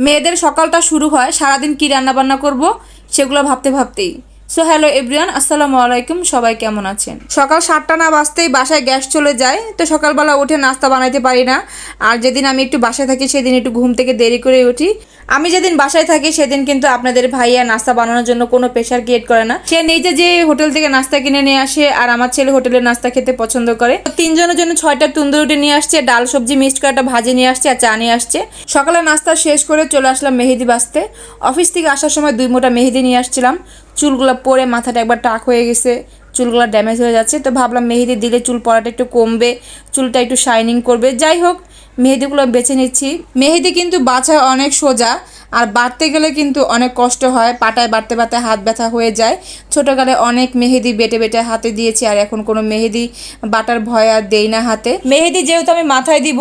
মেয়েদের সকালটা শুরু হয় সারাদিন কী রান্নাবান্না করব সেগুলো ভাবতে ভাবতেই। সো হ্যালো এভরিওয়ান আসসালামু আলাইকুম, সবাই কেমন আছেন? সকাল সাতটা না বাজতেই বাসায় গ্যাস চলে যায়, তো সকালবেলা উঠে নাস্তা বানাইতে পারি না। আর যেদিন আমি একটু বাসায় থাকি, সেদিন একটু ঘুম থেকে দেরি করে উঠি। আমি যেদিন বাসায় থাকি, সেদিন কিন্তু আপনাদের ভাইয়া নাস্তা বানানোর জন্য কোনো প্রেশার ক্রিয়েট করে না। সে নিজে যে হোটেল থেকে নাস্তা কিনে নিয়ে আসে, আর আমার ছেলে হোটেলের নাস্তা খেতে পছন্দ করে। তিনজনের জন্য ছয়টা তন্দুরুটি নিয়ে আসছে, ডাল সবজি মিক্সড করে একটা ভাজি নিয়ে আসছে, আর চা নিয়ে আসছে। সকালে নাস্তা শেষ করে চলে আসলাম মেহেদি বাঁচতে। অফিস থেকে আসার সময় দুই মোটা মেহেদি নিয়ে আসছিলাম। চুলগুলো পরে মাথাটা একবার টাক হয়ে গেছে, চুলগুলো ড্যামেজ হয়ে যাচ্ছে। তো ভাবলাম মেহেদি দিলে চুল পড়াটা একটু কমবে, চুলটা একটু শাইনিং করবে। যাই হোক, মেহেদিগুলো বেছে নিচ্ছি। মেহেদি কিন্তু বাছা অনেক সোজা, আর বাড়তে গেলে কিন্তু অনেক কষ্ট হয়। পাটায় বাড়তে বাড়তে হাত ব্যথা হয়ে যায়। ছোটোকালে অনেক মেহেদি বেটে বেটে হাতে দিয়েছি, আর এখন কোনো মেহেদি বাটার ভয় আর দেই না হাতে। মেহেদি যেহেতু আমি মাথায় দিব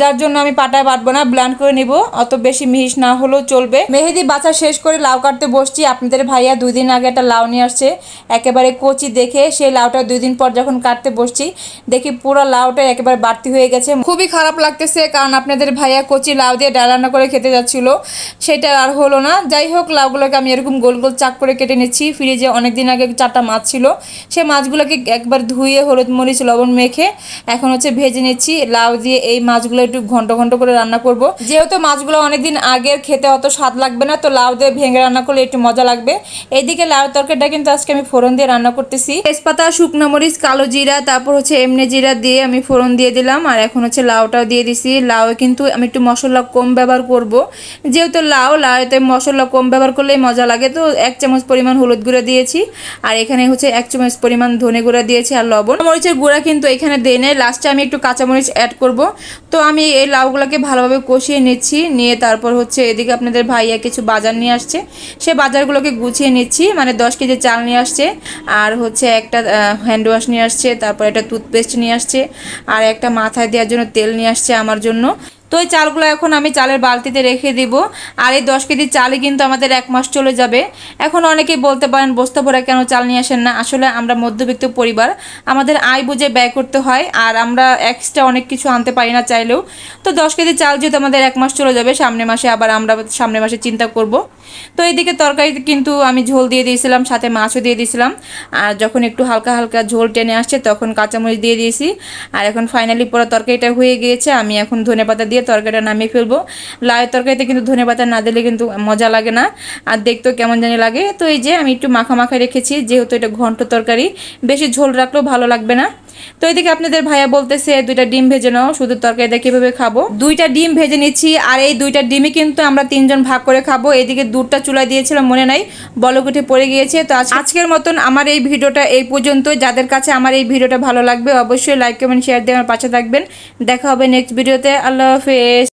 যার জন্য আমি পাটায় বাটবো না ব্লান্ড করে নিব। অত বেশি মিহিস না হলেও চলবে। মেহেদি বাছা শেষ করে লাউ কাটতে বসছি। আপনাদের ভাইয়া দুই দিন আগে একটা লাউ নিয়ে আসছে। একেবারে কচি দেখে সেই লাউটা দুই দিন পর যখন কাটতে বসছি, দেখি পুরো লাউটা একেবারে বাড়তি হয়ে গেছে। খুবই খারাপ লাগতেছে, কারণ আপনাদের ভাইয়া কচি লাউ দিয়ে ডাল রান্না করে খেতে যাচ্ছিল। সেটা আর হলো না। যাই হোক, লাউগুলোকে আমি এরকম গোল গোল চাক করে কেটে নিচ্ছি। ফ্রিজে অনেক দিন আগে চারটা মাছ ছিল। সে মাছগুলোকে একবার ধুয়ে হলুদ মরিচ, লবণ মেখে এখন হচ্ছে ভেজে নিচ্ছি। লাউ দিয়ে এই মাছগুলো একটু ঘন্ট ঘন্ট করে রান্না করব। যেহেতু মাছগুলো অনেকদিন আগের খেতে অত স্বাদ লাগবে না, তো লাউ দিয়ে ভেঙে রান্না করলে একটু মজা লাগবে। এইদিকে লাউ তরকারিটা কিন্তু আজকে আমি ফোড়ন দিয়ে রান্না করতেছি। তেজপাতা, শুকনো মরিচ, কালো জিরা, তারপর হচ্ছে এমনি জিরা দিয়ে আমি ফোড়ন দিয়ে দিলাম, আর এখন হচ্ছে লাউটাও দিয়ে দিছি। লাউ কিন্তু আমি একটু মশলা কম ব্যবহার করব। যেহেতু লাউ লাউতে মশলা কম ব্যবহার করলেই মজা লাগে, তো এক চামচ পরিমাণ হলুদ গুঁড়া দিয়েছি, আর এখানে হচ্ছে এক চামচ পরিমাণ ধনে গুঁড়া দিয়েছি আর লবণ। মরিচের গুঁড়া কিন্তু এখানে দিয়ে লাস্টে আমি একটু কাঁচামরিচ অ্যাড করব। তো আমি এই লাউগুলোকে ভালোভাবে কষিয়ে নিচ্ছি। নিয়ে তারপর হচ্ছে এদিকে আপনাদের ভাইয়া কিছু বাজার নিয়ে আসছে। সে বাজারগুলোকে গুছিয়ে নিচ্ছি মানে দশ কেজি চাল নিয়ে আসছে, আর হচ্ছে একটা হ্যান্ড ওয়াশ নিয়ে আসছে, তারপর একটা টুথপেস্ট নিয়ে আসছে, আর একটা মাথায় দেওয়ার জন্য তেল নিয়ে আসছে আমার জন্য। তো এই চালগুলো এখন আমি চালের বালতিতে রেখে দিব। আর এই দশ কেজি চালই কিন্তু আমাদের এক মাস চলে যাবে। এখন অনেকেই বলতে পারেন, বস্তা ভরে কেন চাল নিয়ে আসেন না? আসলে আমরা মধ্যবিত্ত পরিবার, আমাদের আয় বুঝে ব্যয় করতে হয় আর আমরা এক্সট্রা অনেক কিছু আনতে পারি না চাইলেও। তো দশ কেজি চাল যেহেতু আমাদের এক মাস চলে যাবে, সামনে মাসে আবার আমরা সামনে মাসে চিন্তা করব। তো এইদিকে তরকারিতে কিন্তু আমি ঝোল দিয়ে দিয়েছিলাম, সাথে মাছও দিয়ে দিয়েছিলাম। আর যখন একটু হালকা হালকা ঝোল টেনে আসছে, তখন কাঁচামরিচ দিয়ে দিয়েছি। আর এখন ফাইনালি পুরো তরকারিটা হয়ে গিয়েছে, আমি এখন ধনে পাতা দিয়ে তরকারিটা নামিয়ে ফেলব। লাউয়ের তরকারিতে কিন্তু ধনে পাতা না দিলে কিন্তু মজা লাগে না। আর দেখতেও কেমন জানি লাগে। তো এই যে আমি একটু মাখা মাখা রেখেছি, যেহেতু এটা ঘন্ট তরকারি, বেশি ঝোল রাখলেও ভালো লাগবে না। তো এদিকে আপনাদের ভাইয়া বলতেছে, দুইটা ডিম ভেজে নাও, শুধু তরকারিটা কীভাবে খাব? দুইটা ডিম ভেজে নিচ্ছি, আর এই দুইটা ডিমই কিন্তু আমরা তিনজন ভাগ করে খাব। এদিকে দুধটা চুলা দিয়েছিলাম মনে নাই বলগুটি পড়ে গিয়েছে। তো আজ- আজকের মতন আমার এই ভিডিওটা এই পর্যন্ত যাদের কাছে আমার এই ভিডিওটা ভালো লাগবে, অবশ্যই লাইক কমেন্ট শেয়ার দিয়ে আমার পাশে থাকবেন। দেখা হবে নেক্সট ভিডিওতে আল্লাহ হাফেজ।